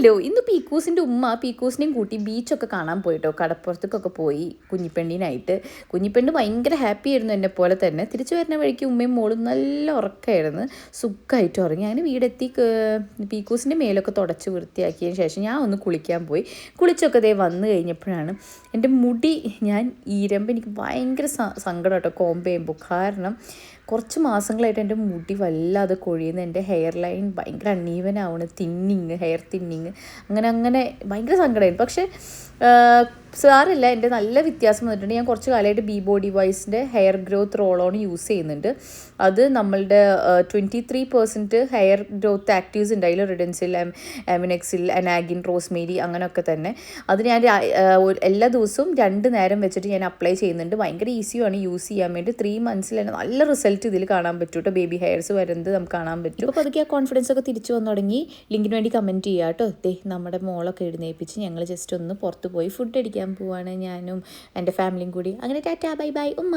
Hello ഇന്ന് പീക്കൂസിന്റെ ഉമ്മ പീക്കൂസിനെയും കൂട്ടി ബീച്ചൊക്കെ കാണാൻ പോയിട്ടോ? കടപ്പുറത്തേക്കൊക്കെ പോയി കുഞ്ഞിപ്പെണ്ണിനായിട്ട്. കുഞ്ഞിപ്പെണ്ണ് ഭയങ്കര ഹാപ്പി ആയിരുന്നു എന്നെ പോലെ തന്നെ. തിരിച്ചു വരുന്ന വഴിക്ക് ഉമ്മയും മോളും നല്ല ഉറക്കമായിരുന്നു സുഖമായിട്ട് ഉറങ്ങി. അങ്ങനെ വീടെത്തി പീക്കൂസിന്റെ മേലൊക്കെ തുടച്ച് വൃത്തിയാക്കിയതിന് ശേഷം ഞാൻ ഒന്ന് കുളിക്കാൻ പോയി. കുളിച്ചൊക്കെ ദേ വന്നു കഴിഞ്ഞപ്പോഴാണ് എന്റെ മുടി ഞാൻ ഈരമ്പ്. എനിക്ക് ഭയങ്കര സങ്കടം കേട്ടോ കോമ്പ് ചെയ്യുമ്പോൾ. കാരണം കുറച്ച് മാസങ്ങളായിട്ട് എന്റെ മുടി വല്ലാതെ കൊഴിയുന്നു. എന്റെ ഹെയർ ലൈൻ ഭയങ്കര അണ്ണീവൻ തിന്നിങ് ഹെയർ തിന്നിങ് അങ്ങനെ അങ്ങനെ ഭയങ്കര സങ്കടമായിരുന്നു. പക്ഷേ സാറില്ല എന്റെ നല്ല വ്യത്യാസം വന്നിട്ടുണ്ട്. ഞാൻ കുറച്ച് കാലമായിട്ട് B body വൈസിന്റെ hair growth roll on use ചെയ്യുന്നുണ്ട്. അത് നമ്മളുടെ twenty three percent hair growth actives ഉണ്ട്. അതിൽ റിഡൻസിൽ എമിനെക്സിൽ അനാഗിൻ റോസ്മേരി അങ്ങനെയൊക്കെ തന്നെ. അത് ഞാൻ എല്ലാ ദിവസവും രണ്ട് നേരം വെച്ചിട്ട് ഞാൻ അപ്ലൈ ചെയ്യുന്നുണ്ട്. ഭയങ്കര ഈസിയാണ് യൂസ് ചെയ്യാൻ വേണ്ടി ത്രീ മന്ത്സിൽ തന്നെ നല്ല റിസൾട്ട് ഇതിൽ കാണാൻ പറ്റും കേട്ടോ. ബേബി ഹെയർസ് വരുന്നത് നമുക്ക് കാണാൻ പറ്റും. അപ്പോൾ അതൊക്കെ ആ കോൺഫിഡൻസ് ഒക്കെ തിരിച്ചു വന്നു തുടങ്ങി. ലിങ്കിന് വേണ്ടി കമന്റ് ചെയ്യാം കേട്ടോ. ദേ നമ്മുടെ മോളൊക്കെ എഴുന്നേൽപ്പിച്ച് ഞങ്ങൾ ജസ്റ്റ് ഒന്ന് പുറത്ത് പോയി ഫുഡ് അടിക്കാൻ പോവാണ് ഞാനും എന്റെ ഫാമിലിയും കൂടി. അങ്ങനെ ടാറ്റാ ബൈ ബൈ ഉമ്മ.